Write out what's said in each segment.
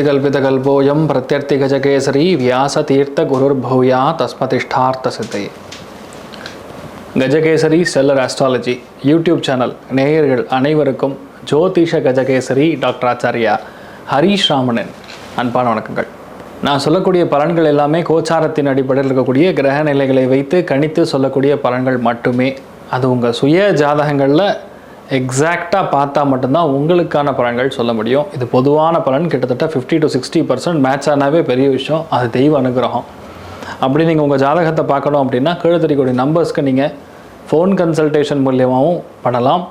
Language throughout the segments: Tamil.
ஸ்திகல்பிதகல்போயம் பிரத்யர்த்தி கஜகேசரி வியாச தீர்த்த குருர்பூயா தஸ்மதிஷ்டார்த்த சித்தை Gajakesari seller astrology YouTube channel நேயர்கள் அனைவருக்கும் ஜோதிஷ கஜகேசரி டாக்டர் ஆச்சாரியா ஹரீஷ் ராமணன் அன்பான வணக்கங்கள். நான் சொல்லக்கூடிய பலன்கள் எல்லாமே கோச்சாரத்தின் அடிப்படையில் இருக்கக்கூடிய கிரக நிலைகளை வைத்து கணித்து சொல்லக்கூடிய பலன்கள் மட்டுமே. அது உங்கள் சுய ஜாதகங்களில் எக்ஸாக்டாக பார்த்தா மட்டும்தான் உங்களுக்கான பலன்கள் சொல்ல முடியும். இது பொதுவான பலன். கிட்டத்தட்ட fifty to sixty percent match ஆனாவே பெரிய விஷயம். அது தெய்வ அனுகிரகம். அப்படி நீங்கள் உங்கள் ஜாதகத்தை பார்க்கணும் அப்படின்னா கீழே தெரியக்கூடிய நம்பர்ஸ்க்கு நீங்கள் ஃபோன் கன்சல்டேஷன் மூலியமாகவும் பண்ணலாம்.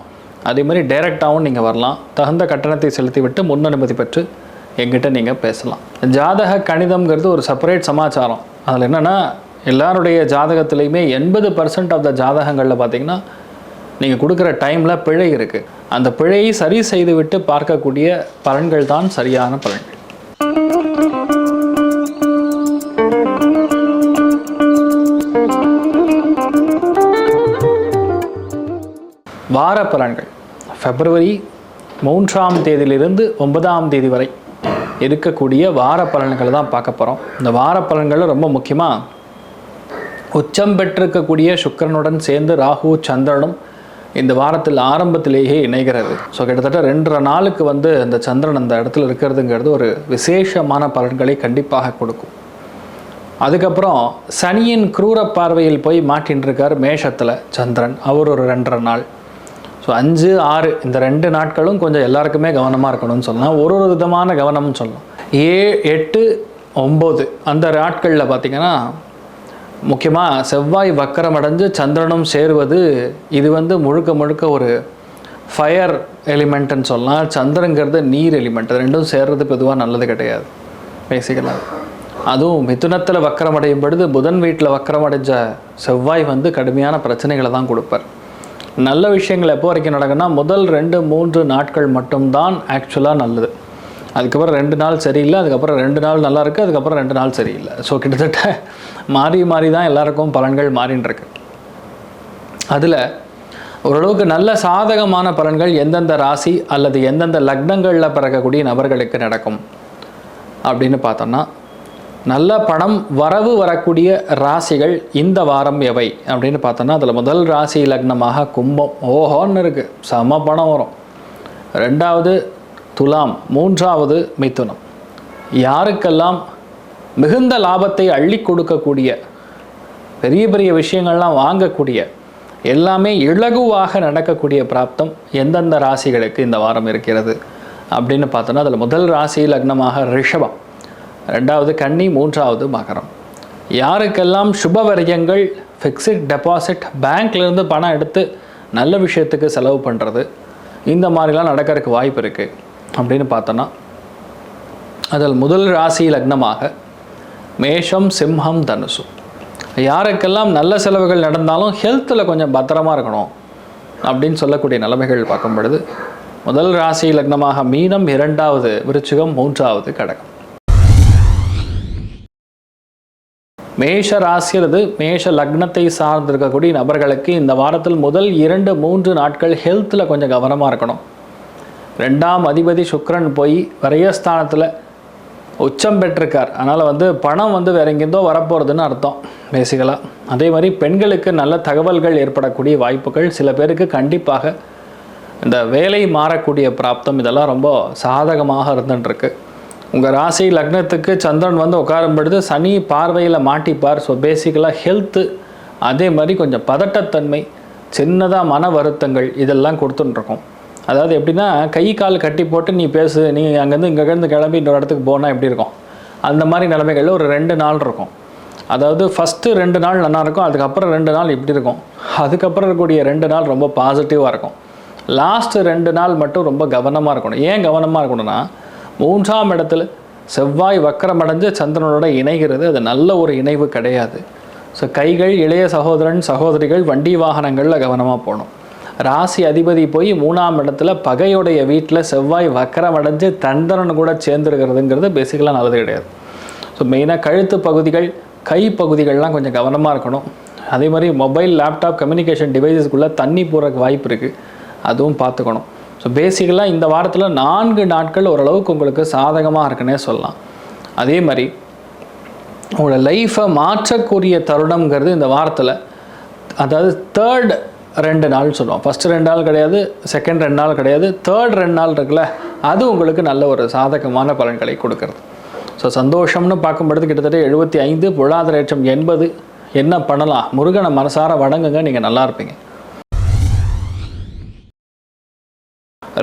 அதே மாதிரி டைரெக்டாகவும் நீங்கள் வரலாம். தகுந்த கட்டணத்தை செலுத்திவிட்டு முன் அனுமதி பெற்று எங்கிட்ட நீங்கள் பேசலாம். ஜாதக கணிதம்ங்கிறது ஒரு செப்பரேட் சமாச்சாரம். அதில் என்னென்னா எல்லாருடைய ஜாதகத்துலேயுமே எண்பது பர்சன்ட் ஆஃப் த ஜாதகங்களில் பார்த்தீங்கன்னா நீங்கள் கொடுக்குற டைமில் பிழை இருக்குது அந்த பிழையை சரி செய்துவிட்டு பார்க்கக்கூடிய பலன்கள் தான் சரியான பலன்கள் வார பலன்கள். பிப்ரவரி மூன்றாம் தேதியிலிருந்து ஒன்பதாம் தேதி வரை இருக்கக்கூடிய வார பலன்களை தான் பார்க்க போகிறோம் இந்த வார பலன்களில் ரொம்ப முக்கியமாக உச்சம் பெற்றிருக்கக்கூடிய சுக்கரனுடன் சேர்ந்து ராகு சந்திரனும் இந்த வாரத்தில் ஆரம்பத்திலேயே இணைகிறது. ஸோ கிட்டத்தட்ட ரெண்டரை நாளுக்கு வந்து இந்த சந்திரன் அந்த இடத்துல இருக்கிறதுங்கிறது ஒரு விசேஷமான பலன்களை கண்டிப்பாக கொடுக்கும். அதுக்கப்புறம் சனியின் குரூர பார்வையில் போய் மாட்டின்ருக்கார் மேஷத்தில் சந்திரன். அவர் ஒரு ரெண்டரை நாள். ஸோ அஞ்சு ஆறு இந்த ரெண்டு நாட்களும் கொஞ்சம் எல்லாருக்குமே கவனமாக இருக்கணும்னு சொல்லலாம். ஒரு ஒரு விதமான கவனம்னு சொல்லலாம். ஏ எட்டு ஒம்பது அந்த நாட்களில் பார்த்திங்கன்னா முக்கியமாக செவ்வாய் வக்கரம் அடைஞ்சு சந்திரனும் சேருவது இது வந்து முழுக்க முழுக்க ஒரு ஃபயர் எலிமெண்ட்டுன்னு சொல்லலாம். சந்திரங்கிறது நீர் எலிமெண்ட் ரெண்டும் சேர்றது பொதுவாக நல்லது கிடையாது. பேசிக்கலாம் அதுவும் மிதுனத்தில் வக்கரம் அடையும் பொழுது புதன் வீட்டில் வக்கரம் அடைஞ்ச செவ்வாய் வந்து கடுமையான பிரச்சனைகளை தான் கொடுப்பார். நல்ல விஷயங்கள் எப்போ வரைக்கும் நடக்குன்னா முதல் ரெண்டு மூன்று நாட்கள் மட்டும்தான் ஆக்சுவலாக நல்லது. அதுக்கப்புறம் ரெண்டு நாள் சரியில்லை அதுக்கப்புறம் ரெண்டு நாள் நல்லா இருக்குது அதுக்கப்புறம் ரெண்டு நாள் சரியில்லை. ஸோ கிட்டத்தட்ட மாறி மாறி தான் எல்லாருக்கும் பலன்கள் மாறின்றிருக்கு அதில் ஓரளவுக்கு நல்ல சாதகமான பலன்கள் எந்தெந்த ராசி அல்லது எந்தெந்த லக்னங்களில் பிறக்கக்கூடிய நபர்களுக்கு நடக்கும் அப்படின்னு பார்த்தோம்னா நல்ல பணம் வரவு வரக்கூடிய ராசிகள் இந்த வாரம் எவை அப்படின்னு பார்த்தோன்னா அதில் முதல் ராசி லக்னமாக கும்பம் ஓஹோன்னு இருக்குது செம பணம் வரும். ரெண்டாவது துலாம் மூன்றாவது மிதுனம். யாருக்கெல்லாம் மிகுந்த லாபத்தை அள்ளி கொடுக்கக்கூடிய பெரிய பெரிய விஷயங்கள்லாம் வாங்கக்கூடிய எல்லாமே இலகுவாக நடக்கக்கூடிய பிராப்தம் எந்தெந்த ராசிகளுக்கு இந்த வாரம் இருக்கிறது அப்படின்னு பார்த்தோன்னா அதில் முதல் ராசி லக்னமாக ரிஷபம் ரெண்டாவது கன்னி மூன்றாவது மகரம். யாருக்கெல்லாம் சுபவரியங்கள் ஃபிக்ஸட் டெபாசிட் பேங்க்லேருந்து பணம் எடுத்து நல்ல விஷயத்துக்கு செலவு பண்ணுறது இந்த மாதிரிலாம் நடக்கிறதுக்கு வாய்ப்பு இருக்குது அப்படின்னு பார்த்தோன்னா அதில் முதல் ராசி லக்னமாக மேஷம் சிம்ஹம் தனுசு. யாருக்கெல்லாம் நல்ல செலவுகள் நடந்தாலும் ஹெல்த்தில் கொஞ்சம் பத்திரமா இருக்கணும் அப்படின்னு சொல்லக்கூடிய நிலைமைகள் பார்க்கும் பொழுது முதல் ராசி லக்னமாக மீனம் இரண்டாவது விருச்சிகம் மூன்றாவது கடகம். மேஷ ராசியது மேஷ லக்னத்தை சார்ந்திருக்கக்கூடிய நபர்களுக்கு இந்த வாரத்தில் முதல் இரண்டு மூன்று நாட்கள் ஹெல்த்தில் கொஞ்சம் கவனமாக இருக்கணும். ரெண்டாம் அதிபதி சுக்ரன் போய் விரயஸ்தானத்தில் உச்சம் பெற்றிருக்கார். அதனால் வந்து பணம் வந்து வேற எங்கேருந்தோ வரப்போகிறதுன்னு அர்த்தம் பேசிக்கலாக அதே மாதிரி பெண்களுக்கு நல்ல தகவல்கள் ஏற்படக்கூடிய வாய்ப்புகள் சில பேருக்கு கண்டிப்பாக இந்த வேலை மாறக்கூடிய பிராப்தம் இதெல்லாம் ரொம்ப சாதகமாக இருந்துட்டுருக்கு. உங்கள் ராசி லக்னத்துக்கு சந்திரன் வந்து உட்காரும் பொழுது சனி பார்வையில் மாட்டிப்பார். ஸோ பேசிக்கலாக ஹெல்த்து அதே மாதிரி கொஞ்சம் பதட்டத்தன்மை சின்னதாக மன வருத்தங்கள் இதெல்லாம் கொடுத்துட்டுருக்கோம். அதாவது எப்படின்னா கை கால் கட்டி போட்டு நீ பேசு நீ அங்கேருந்து இங்கேருந்து கிளம்பி இன்னொரு இடத்துக்கு போனால் எப்படி இருக்கும்? அந்த மாதிரி நிலைமைகளில் ஒரு ரெண்டு நாள் இருக்கும். அதாவது ஃபஸ்ட்டு ரெண்டு நாள் நல்லா இருக்கும் அதுக்கப்புறம் ரெண்டு நாள் இப்படி இருக்கும். அதுக்கப்புறம் இருக்கக்கூடிய ரெண்டு நாள் ரொம்ப பாசிட்டிவாக இருக்கும். லாஸ்ட்டு ரெண்டு நாள் மட்டும் ரொம்ப கவனமாக இருக்கணும். ஏன் கவனமாக இருக்கணும்னா மூன்றாம் இடத்துல செவ்வாய் வக்கரமடைஞ்சு சந்திரனோட இணைகிறது அது நல்ல ஒரு இணைவு கிடையாது. ஸோ கைகள் இளைய சகோதரன் சகோதரிகள் வண்டி வாகனங்களில் கவனமாக போகணும். ராசி அதிபதி போய் மூணாம் இடத்துல பகையுடைய வீட்டில் செவ்வாய் வக்கரம் அடைஞ்சு தந்தரன் கூட சேர்ந்துருக்கிறதுங்கிறது பேசிக்கலாக நல்லது கிடையாது. ஸோ மெயினாக கழுத்து பகுதிகள் கை பகுதிகள்லாம் கொஞ்சம் கவனமாக இருக்கணும். அதே மாதிரி மொபைல் லேப்டாப் கம்யூனிகேஷன் டிவைசஸ்க்குள்ளே தண்ணி போகிறக்கு வாய்ப்பு இருக்குது அதுவும் பார்த்துக்கணும். ஸோ பேசிக்கலாக இந்த வாரத்தில் நான்கு நாட்கள் ஓரளவுக்கு உங்களுக்கு சாதகமாக இருக்குன்னே சொல்லலாம். அதே மாதிரி உங்களோட லைஃப்பை மாற்றக்கூடிய தருணம்ங்கிறது இந்த வாரத்தில். அதாவது தேர்ட் ரெண்டு நாள் சொல்லுவோம். ஃபஸ்ட்டு ரெண்டு நாள் கிடையாது செகண்ட் ரெண்டு நாள் கிடையாது தேர்ட் ரெண்டு நாள் இருக்குல்ல அது உங்களுக்கு நல்ல ஒரு சாதகமான பலன்களை கொடுக்கறது. ஸோ சந்தோஷம்னு பார்க்கும்பொழுது கிட்டத்தட்ட எழுபத்தி ஐந்து பொருளாதார ஏற்றம் எண்பது என்ன பண்ணலாம்? முருகனை மனசார வணங்குங்க நீங்கள் நல்லா இருப்பீங்க.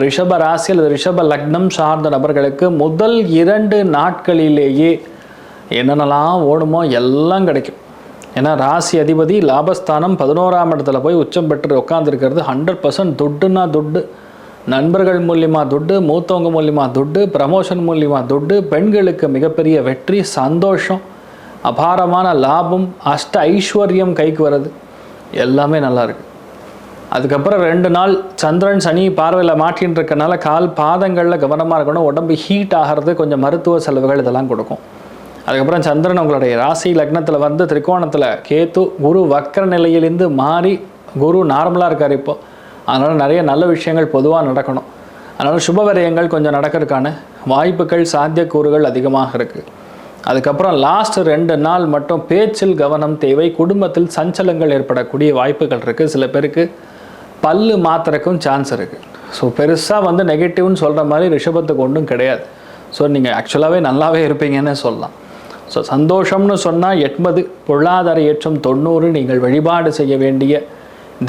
ரிஷப ராசி அல்லது ரிஷப லக்னம் சார்ந்த நபர்களுக்கு முதல் இரண்டு நாட்களிலேயே என்னென்னலாம் ஓடுமோ எல்லாம் கிடைக்கும். ஏன்னா ராசி அதிபதி லாபஸ்தானம் பதினோராம் இடத்துல போய் உச்சம் பெற்று உட்காந்துருக்கிறது ஹண்ட்ரட் பர்சன்ட் துட்டுன்னா துட்டு. நண்பர்கள் மூலியமா துட்டு மூத்தவங்க மூலியமா துட்டு ப்ரமோஷன் மூலியமா துட்டு பெண்களுக்கு மிகப்பெரிய வெற்றி சந்தோஷம் அபாரமான லாபம் அஷ்ட ஐஸ்வர்யம் கைக்கு வர்றது. எல்லாமே நல்லா இருக்கு. அதுக்கப்புறம் ரெண்டு நாள் சந்திரன் சனி பார்வையில் மாட்டின்னு இருக்கனால கால் பாதங்களில் கவனமாக இருக்கணும். உடம்பு ஹீட் ஆகிறது கொஞ்சம் மருத்துவ செலவுகள் இதெல்லாம் கொடுக்கும். அதுக்கப்புறம் சந்திரன் உங்களுடைய ராசி லக்னத்தில் வந்து திரிகோணத்தில் கேத்து குரு வக்கர நிலையிலேருந்து மாறி குரு நார்மலாக இருக்கார் இப்போ. அதனால் நிறைய நல்ல விஷயங்கள் பொதுவாக நடக்கணும். அதனால் சுப விரயங்கள் கொஞ்சம் நடக்கிறதுக்கான வாய்ப்புகள் சாத்தியக்கூறுகள் அதிகமாக இருக்குது அதுக்கப்புறம் லாஸ்ட் ரெண்டு நாள் மட்டும் பேச்சில் கவனம் தேவை குடும்பத்தில் சஞ்சலங்கள் ஏற்படக்கூடிய வாய்ப்புகள் இருக்குது சில பேருக்கு. பல்லு மாத்திரக்கும் சான்ஸ் இருக்குது ஸோ பெருசாக வந்து நெகட்டிவ்னு சொல்கிற மாதிரி ரிஷபத்துக்கு ஒன்றும் கிடையாது. ஸோ நீங்கள் ஆக்சுவலாகவே நல்லாவே இருப்பீங்கன்னு சொல்லலாம். ஸோ சந்தோஷம்னு சொன்னால் எண்பது பொருளாதார ஏற்றம் தொண்ணூறு நீங்கள் வழிபாடு செய்ய வேண்டிய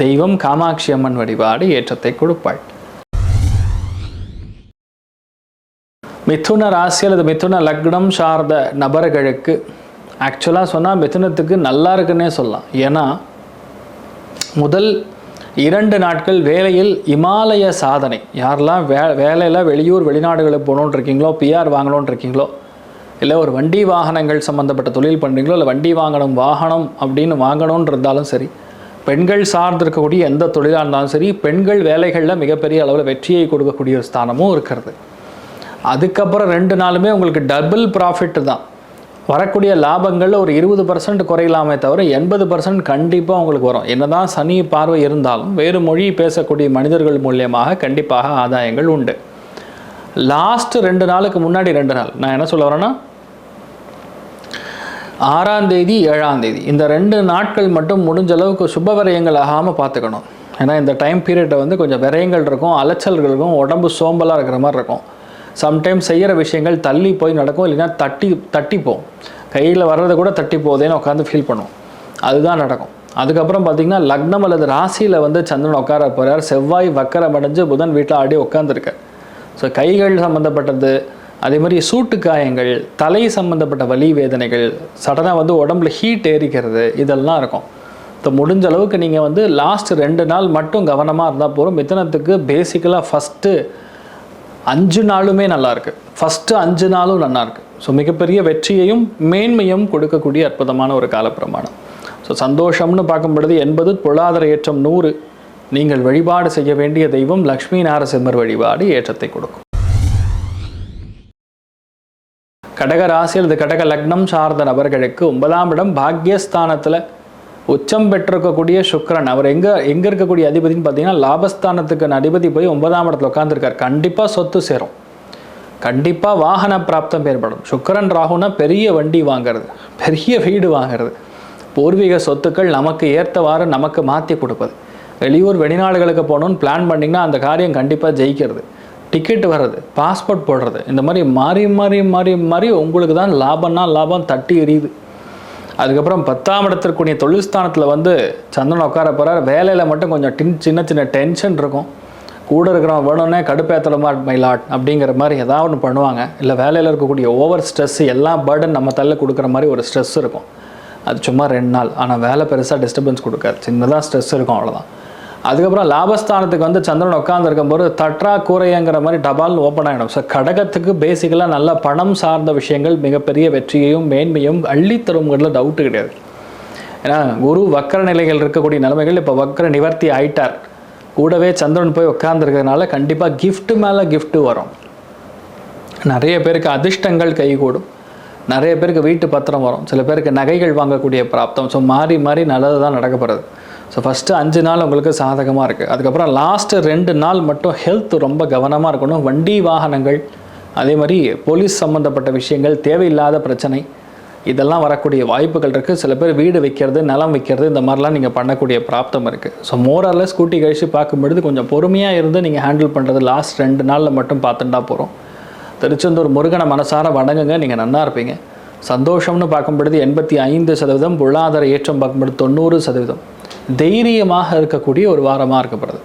தெய்வம் காமாட்சி அம்மன் வழிபாடு ஏற்றத்தை கொடுப்பாள். மிதுன ராசி அல்லது மிதுன லக்னம் சார்ந்த நபர்களுக்கு ஆக்சுவலாக சொன்னால் மிதுனத்துக்கு நல்லா இருக்குன்னே சொல்லலாம். ஏன்னா முதல் இரண்டு நாட்கள் வேலையில் இமாலய சாதனை. யாரெல்லாம் வே வேலையில் வெளியூர் வெளிநாடுகளுக்கு போகணுன்னு இருக்கீங்களோ பிஆர் வாங்கணும்னு இருக்கீங்களோ இல்லை ஒரு வண்டி வாகனங்கள் சம்மந்தப்பட்ட தொழில் பண்ணுறீங்களோ இல்லை வண்டி வாங்கணும் வாகனம் அப்படின்னு வாங்கணும்னு இருந்தாலும் சரி பெண்கள் சார்ந்திருக்கக்கூடிய எந்த தொழிலாக இருந்தாலும் சரி பெண்கள் வேலைகளில் மிகப்பெரிய அளவில் வெற்றியை கொடுக்கக்கூடிய ஒரு ஸ்தானமும் இருக்கிறது. அதுக்கப்புறம் ரெண்டு நாளுமே உங்களுக்கு டபுள் ப்ராஃபிட் தான். வரக்கூடிய லாபங்கள் ஒரு இருபது பர்சன்ட் குறையலாமே தவிர எண்பது பர்சன்ட் கண்டிப்பாக உங்களுக்கு வரும். என்னதான் சனி பார்வை இருந்தாலும் வேறு மொழி பேசக்கூடிய மனிதர்கள் மூலியமாக கண்டிப்பாக ஆதாயங்கள் உண்டு. லாஸ்ட் ரெண்டு நாளுக்கு முன்னாடி ரெண்டு நாள். நான் என்ன சொல்ல வரேன்னா ஆறாம் தேதி ஏழாம் தேதி. இந்த ரெண்டு நாட்கள் மட்டும் முடிஞ்ச அளவுக்கு சுப விரயங்கள் ஆகாமல் பார்த்துக்கணும். ஏன்னா இந்த டைம் பீரியட்டை வந்து கொஞ்சம் விரயங்கள் இருக்கும் அலைச்சல்கள் இருக்கும் உடம்பு சோம்பலாக இருக்கிற மாதிரி இருக்கும். சம்டைம்ஸ் செய்கிற விஷயங்கள் தள்ளி போய் நடக்கும் இல்லைன்னா தட்டி தட்டிப்போம். கையில் வர்றதை கூட தட்டி போகுதேன்னு உட்காந்து ஃபீல் பண்ணுவோம். அதுதான் நடக்கும். அதுக்கப்புறம் பார்த்திங்கன்னா லக்னம் அல்லது ராசியில் வந்து சந்திரன் உட்கார போகிறார் செவ்வாய் வக்கரம் அடைஞ்சு புதன் வீட்டில் ஆடி உட்காந்துருக்கார் ஸோ கைகள் சம்மந்தப்பட்டது அதே மாதிரி சூட்டு காயங்கள் தலை சம்மந்தப்பட்ட வலி வேதனைகள் சடனாக வந்து உடம்புல ஹீட் ஏறிக்கிறது இதெல்லாம் இருக்கும். ஸோ முடிஞ்ச அளவுக்கு நீங்கள் வந்து லாஸ்ட் ரெண்டு நாள் மட்டும் கவனமாக இருந்தால் போதும். மித்தனத்துக்கு பேசிக்கலாக ஃபஸ்ட்டு அஞ்சு நாளுமே நல்லாயிருக்கு ஃபஸ்ட்டு அஞ்சு நாளும் நல்லாயிருக்கு ஸோ மிகப்பெரிய வெற்றியையும் மேன்மையும் கொடுக்கக்கூடிய அற்புதமான ஒரு காலப்பிரமாணம். ஸோ சந்தோஷம்னு பார்க்கும்பொழுது எண்பது பொருளாதார ஏற்றம் நூறு நீங்கள் வழிபாடு செய்ய வேண்டிய தெய்வம் லக்ஷ்மி நாரசிம்மர் வழிபாடு ஏற்றத்தை கொடுக்கும். கடக ராசி அல்லது கடக லக்னம் சார்ந்த நபர்களுக்கு ஒன்பதாம் இடம் பாக்யஸ்தானத்தில் உச்சம் பெற்றிருக்கக்கூடிய சுக்கிரன். அவர் எங்கே எங்கே இருக்கக்கூடிய அதிபதினு பார்த்தீங்கன்னா லாபஸ்தானத்துக்கு அதிபதி போய் ஒன்பதாம் இடத்துல உட்காந்துருக்கார் கண்டிப்பாக சொத்து சேரும். கண்டிப்பாக வாகன பிராப்தம் ஏற்படும். சுக்கரன் ராகுனா பெரிய வண்டி வாங்குறது பெரிய வீடு வாங்குறது. பூர்வீக சொத்துக்கள் நமக்கு ஏற்றவாறு நமக்கு மாற்றி கொடுப்பது. வெளியூர் வெளிநாடுகளுக்கு போகணும்னு பிளான் பண்ணிங்கன்னா அந்த காரியம் கண்டிப்பாக ஜெயிக்கிறது. டிக்கெட் வர்றது பாஸ்போர்ட் போடுறது இந்த மாதிரி மாறி மாறி மாறி மாறி உங்களுக்கு தான் லாபம்னா லாபம் தட்டி எரியுது அதுக்கப்புறம் பத்தாம் இடத்திற்குரிய தொழில் ஸ்தானத்தில் வந்து சந்திரன் உட்கார போகிறார் வேலையில் மட்டும் கொஞ்சம் டின் சின்ன சின்ன டென்ஷன் இருக்கும். கூட இருக்கிறவன் வேணும்னே கடுப்பேத்தலமா மயிலாட் அப்படிங்கிற மாதிரி ஏதாவது ஒன்று பண்ணுவாங்க. இல்லை வேலையில் இருக்கக்கூடிய ஓவர் ஸ்ட்ரெஸ் எல்லா பேர்டன் நம்ம தள்ள கொடுக்குற மாதிரி ஒரு ஸ்ட்ரெஸ் இருக்கும். அது சும்மா ரெண்டு நாள். ஆனால் வேலை பெருசாக டிஸ்டர்பன்ஸ் கொடுக்காது. சின்னதாக ஸ்ட்ரெஸ் இருக்கும் அவ்வளோதான் அதுக்கப்புறம் லாபஸ்தானத்துக்கு வந்து சந்திரன் உட்காந்துருக்கும் போது தட்ரா கூரையங்கிற மாதிரி டபால்னு ஓப்பன் ஆகிடும் ஸோ கடகத்துக்கு பேசிக்கலாக நல்ல பணம் சார்ந்த விஷயங்கள் மிகப்பெரிய வெற்றியையும் மேன்மையும் அள்ளித்தருங்கிறதுல டவுட்டு கிடையாது. ஏன்னா குரு வக்கர நிலைகள் இருக்கக்கூடிய நிலைமைகள் இப்போ வக்கர நிவர்த்தி ஆயிட்டார். கூடவே சந்திரன் போய் உட்காந்துருக்கிறதுனால கண்டிப்பாக கிஃப்ட்டு மேலே கிஃப்ட்டு வரும். நிறைய பேருக்கு அதிர்ஷ்டங்கள் கைகூடும். நிறைய பேருக்கு வீட்டு பத்திரம் வரும். சில பேருக்கு நகைகள் வாங்கக்கூடிய பிராப்தம். ஸோ மாறி மாறி நல்லது தான் நடக்கப்படுறது ஸோ ஃபஸ்ட்டு அஞ்சு நாள் உங்களுக்கு சாதகமாக இருக்குது அதுக்கப்புறம் லாஸ்ட்டு ரெண்டு நாள் மட்டும் ஹெல்த் ரொம்ப கவனமாக இருக்கணும். வண்டி வாகனங்கள் அதே மாதிரி போலீஸ் சம்மந்தப்பட்ட விஷயங்கள் தேவையில்லாத பிரச்சனை இதெல்லாம் வரக்கூடிய வாய்ப்புகள் இருக்குது சில பேர் வீடு வைக்கிறது நிலம் வைக்கிறது இந்த மாதிரிலாம் நீங்கள் பண்ணக்கூடிய பிராப்தம் இருக்குது ஸோ மோரரில் ஸ்கூட்டி கழிச்சு பார்க்கும்பொழுது கொஞ்சம் பொறுமையாக இருந்து நீங்கள் ஹேண்டில் பண்ணுறது லாஸ்ட் ரெண்டு நாளில் மட்டும் பார்த்துட்டா போகிறோம் திருச்செந்தூர் முருகனை மனசார வணங்குங்க. நீங்கள் நல்லா இருப்பீங்க. சந்தோஷம்னு பார்க்கும்பொழுது எண்பத்தி ஐந்து சதவீதம் பொருளாதார ஏற்றம் பார்க்கும்பொழுது தொண்ணூறு சதவீதம். தைரியமாக இருக்கக்கூடிய ஒரு வாரமாக இருக்கப்படுது.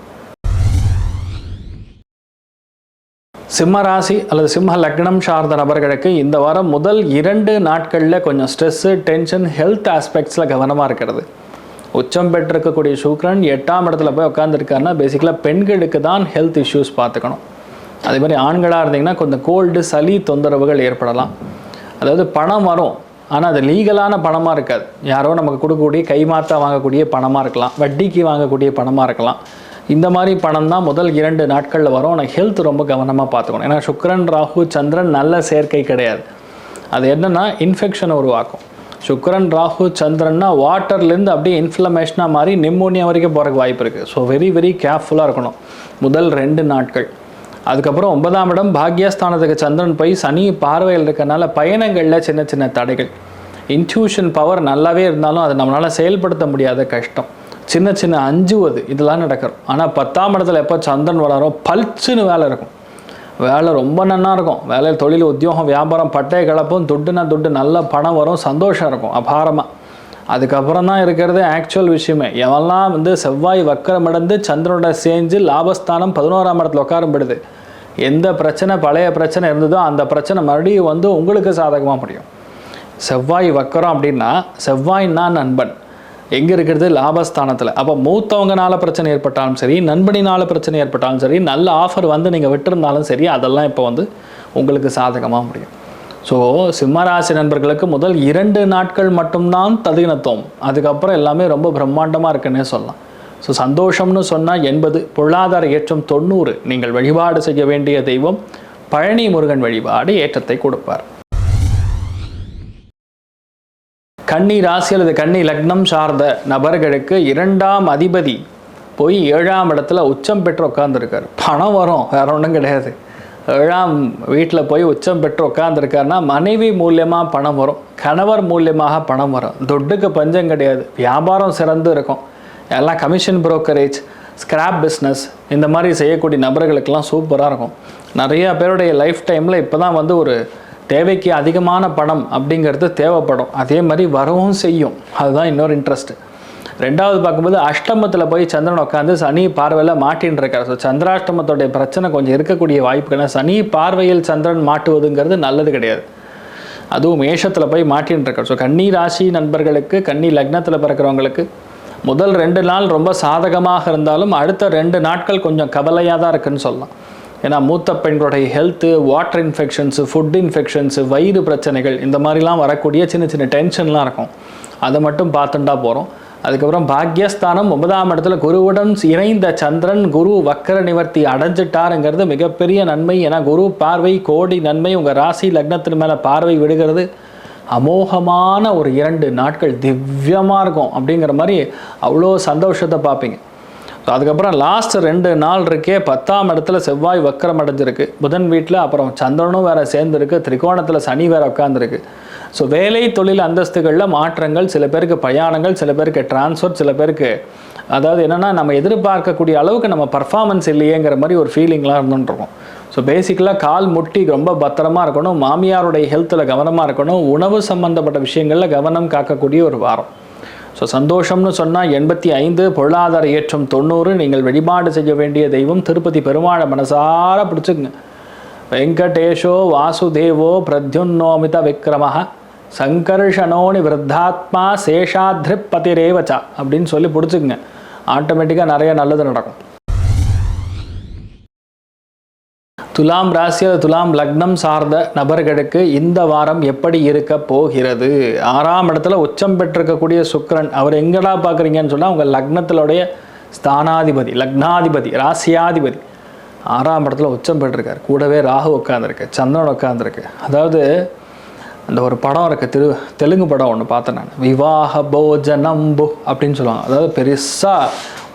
சிம்ம ராசி அல்லது சிம்ம லக்னம் சார்ந்த நபர்களுக்கு இந்த வாரம் முதல் இரண்டு நாட்களில் கொஞ்சம் ஸ்ட்ரெஸ்ஸு டென்ஷன் ஹெல்த் ஆஸ்பெக்ட்ஸில் கவனமாக இருக்கிறது. உச்சம் பெற்றிருக்கக்கூடிய சுக்ரன் எட்டாம் இடத்துல போய் உட்காந்துருக்காருன்னா பேசிக்கலாக பெண்களுக்கு தான் ஹெல்த் இஷ்யூஸ் பார்த்துக்கணும். அதே மாதிரி ஆண்களாக இருந்தீங்கன்னா கொஞ்சம் கோல்டு சளி தொந்தரவுகள் ஏற்படலாம். அதாவது பணம் வரும். ஆனால் அது லீகலான பணமாக இருக்காது. யாரோ நமக்கு கொடுக்கக்கூடிய கைமாற்றா வாங்கக்கூடிய பணமாக இருக்கலாம். வட்டிக்கு வாங்கக்கூடிய பணமாக இருக்கலாம். இந்த மாதிரி பணம் தான் முதல் இரண்டு நாட்களில் வரும். ஆனால் ஹெல்த் ரொம்ப கவனமாக பார்த்துக்கணும். ஏன்னா சுக்ரன் ராகு சந்திரன் நல்ல சேர்க்கை கிடையாது. அது என்னென்னா இன்ஃபெக்ஷனை உருவாக்கும். சுக்ரன் ராகு சந்திரன்னா வாட்டர்லேருந்து அப்படியே இன்ஃப்ளமேஷனாக மாறி நிமோனியா வரைக்கும் போகிறக்கு வாய்ப்பு இருக்குது ஸோ வெரி வெரி கேர்ஃபுல்லாக இருக்கணும். முதல் ரெண்டு நாட்கள். அதுக்கப்புறம் ஒன்பதாம் இடம் பாக்யஸ்தானத்துக்கு சந்திரன் போய் சனி பார்வையில் இருக்கறனால பயணங்களில் சின்ன சின்ன தடைகள். இன்ட்யூஷன் பவர் நல்லாவே இருந்தாலும் அதை நம்மளால் செயல்படுத்த முடியாத கஷ்டம். சின்ன சின்ன அஞ்சுவது இதெல்லாம் நடக்கும் ஆனால் பத்தாம் இடத்துல எப்போ சந்திரன் வளரும் பல்ச்சுன்னு வேலை இருக்கும். வேலை ரொம்ப நன்னா இருக்கும். வேலை தொழில் உத்தியோகம் வியாபாரம் பட்டை கலப்பும் துட்டுனா துட்டு நல்ல பணம் வரும் சந்தோஷம் இருக்கும் அபாரமாக அதுக்கப்புறம் தான் இருக்கிறது ஆக்சுவல் விஷயமே. எவெல்லாம் வந்து செவ்வாய் வக்கரம் அடைந்து சந்திரனோட சேர்ந்து லாபஸ்தானம் பதினோராம் இடத்துல உட்காரப்படுது எந்த பிரச்சனை பழைய பிரச்சனை இருந்ததோ அந்த பிரச்சனை மறுபடியும் வந்து உங்களுக்கு சாதகமாக முடியும். செவ்வாய் வக்கரம் அப்படின்னா செவ்வாய்னா நண்பன். எங்கே இருக்கிறது? லாபஸ்தானத்தில். அப்போ மூத்தவங்கனால பிரச்சனை ஏற்பட்டாலும் சரி நண்பனினால் பிரச்சனை ஏற்பட்டாலும் சரி நல்ல ஆஃபர் வந்து நீங்கள் விட்டுருந்தாலும் சரி அதெல்லாம் இப்போ வந்து உங்களுக்கு சாதகமாக முடியும். ஸோ சிம்மராசி நண்பர்களுக்கு முதல் இரண்டு நாட்கள் மட்டும்தான் ததினத்துவம். அதுக்கப்புறம் எல்லாமே ரொம்ப பிரம்மாண்டமாக இருக்குன்னே சொல்லலாம். ஸோ சந்தோஷம்னு சொன்னால் எண்பது பொருளாதார ஏற்றம் தொண்ணூறு. நீங்கள் வழிபாடு செய்ய வேண்டிய தெய்வம் பழனி முருகன் வழிபாடு ஏற்றத்தை கொடுப்பார். கன்னி ராசி அல்லது கன்னி லக்னம் சார்ந்த நபர்களுக்கு இரண்டாம் அதிபதி போய் ஏழாம் இடத்துல உச்சம் பெற்று உட்காந்துருக்கார் பணம் வரும் வேற ஒன்றும் கிடையாது. ஏழாம் வீட்டில் போய் உச்சம் பெற்று உட்காந்துருக்காருன்னா மனைவி மூலியமாக பணம் வரும் கணவர் மூலியமாக பணம் வரும். துட்டுக்கு பஞ்சம் கிடையாது. வியாபாரம் சிறந்து இருக்கும். எல்லாம் கமிஷன் புரோக்கரேஜ் ஸ்கிராப் பிஸ்னஸ் இந்த மாதிரி செய்யக்கூடிய நபர்களுக்கெல்லாம் சூப்பராக இருக்கும். நிறைய பேருடைய லைஃப் டைமில் இப்போ தான் வந்து ஒரு தேவைக்கு அதிகமான பணம் அப்படிங்கிறது தேவைப்படும். அதே மாதிரி வரவும் செய்யும். அதுதான் இன்னொரு இன்ட்ரெஸ்ட்டு ரெண்டாவது பார்க்கும்போது அஷ்டமத்தில் போய் சந்திரன் உட்காந்து சனி பார்வையில் மாட்டின்னு இருக்கார் ஸோ சந்திராஷ்டமத்தோடைய பிரச்சனை கொஞ்சம் இருக்கக்கூடிய வாய்ப்புகள் சனி பார்வையில் சந்திரன் மாட்டுவதுங்கிறது நல்லது கிடையாது. அதுவும் மேஷத்தில் போய் மாட்டின்னு இருக்கார் ஸோ கன்னி ராசி நண்பர்களுக்கு கன்னி லக்னத்தில் பிறக்கிறவங்களுக்கு முதல் ரெண்டு நாள் ரொம்ப சாதகமாக இருந்தாலும் அடுத்த ரெண்டு நாட்கள் கொஞ்சம் கவலையாக தான் இருக்குன்னு சொல்லலாம். ஏன்னா மூத்த பெண்களுடைய health water infections food infections வயிறு பிரச்சனைகள் இந்த மாதிரிலாம் வரக்கூடிய சின்ன சின்ன டென்ஷன்லாம் இருக்கும். அதை மட்டும் பார்த்துட்டா போகிறோம் அதுக்கப்புறம் பாக்யஸ்தானம் ஒன்பதாம் இடத்துல குருவுடன் இணைந்த சந்திரன் குரு வக்கர நிவர்த்தி அடைஞ்சிட்டாருங்கிறது மிகப்பெரிய நன்மை. ஏன்னா குரு பார்வை கோடி நன்மை உங்கள் ராசி லக்னத்தின் மேலே பார்வை விடுகிறது. அமோகமான ஒரு இரண்டு நாட்கள் திவ்யமாக இருக்கும் அப்படிங்கிற மாதிரி அவ்வளோ சந்தோஷத்தை பார்ப்பீங்க. ஸோ அதுக்கப்புறம் லாஸ்ட் ரெண்டு நாள் இருக்கே பத்தாம் இடத்துல செவ்வாய் வக்கரம் அடைஞ்சிருக்கு. புதன் வீட்டில் அப்புறம் சந்திரனும் வேற சேர்ந்துருக்கு. திரிகோணத்தில் சனி வேற உட்காந்துருக்கு ஸோ வேலை தொழில் அந்தஸ்துகளில் மாற்றங்கள் சில பேருக்கு பிரயாணங்கள் சில பேருக்கு டிரான்ஸ்ஃபர் சில பேருக்கு அதாவது என்னென்னா நம்ம எதிர்பார்க்கக்கூடிய அளவுக்கு நம்ம பர்ஃபார்மன்ஸ் இல்லையேங்கிற மாதிரி ஒரு ஃபீலிங்லாம் இருந்துருக்கும் ஸோ பேசிக்கலாக கால் முட்டி ரொம்ப பத்திரமா இருக்கணும் மாமியாருடைய ஹெல்த்தில் கவனமாக இருக்கணும் உணவு சம்பந்தப்பட்ட விஷயங்களில் கவனம் காக்கக்கூடிய ஒரு வாரம். ஸோ சந்தோஷம்னு சொன்னால் எண்பத்தி ஐந்து பொருளாதார ஏற்றம் தொண்ணூறு நீங்கள் வழிபாடு செய்ய வேண்டிய தெய்வம் திருப்பதி பெருமாளை மனசார பிடிச்சிக்குங்க. வெங்கடேஷோ வாசுதேவோ பிரத்யுன்னோமித விக்ரமாக சங்கர்ஷனோனி விருத்தாத்மா சேஷாத்ரிப்பதிரேவச்சா அப்படின்னு சொல்லி பிடிச்சிக்குங்க. ஆட்டோமேட்டிக்காக நிறைய நல்லது நடக்கும். துலாம் ராசி துலாம் லக்னம் சார்ந்த நபர்களுக்கு இந்த வாரம் எப்படி இருக்க போகிறது? ஆறாம் இடத்துல உச்சம் பெற்றிருக்கக்கூடிய சுக்கரன் அவர் எங்கடா பார்க்குறீங்கன்னு சொன்னால் உங்கள் லக்னத்தினுடைய ஸ்தானாதிபதி லக்னாதிபதி ராசியாதிபதி. ஆறாம் இடத்துல உச்சம் பெற்றிருக்கார். கூடவே ராகு உட்காந்துருக்கு சந்திரன் உட்காந்துருக்கு அதாவது அந்த ஒரு படம் இருக்க திரு தெலுங்கு படம் ஒன்று பார்த்தேன் நான். விவாக போஜனம்பு அப்படின்னு சொல்லுவாங்க. அதாவது பெருசாக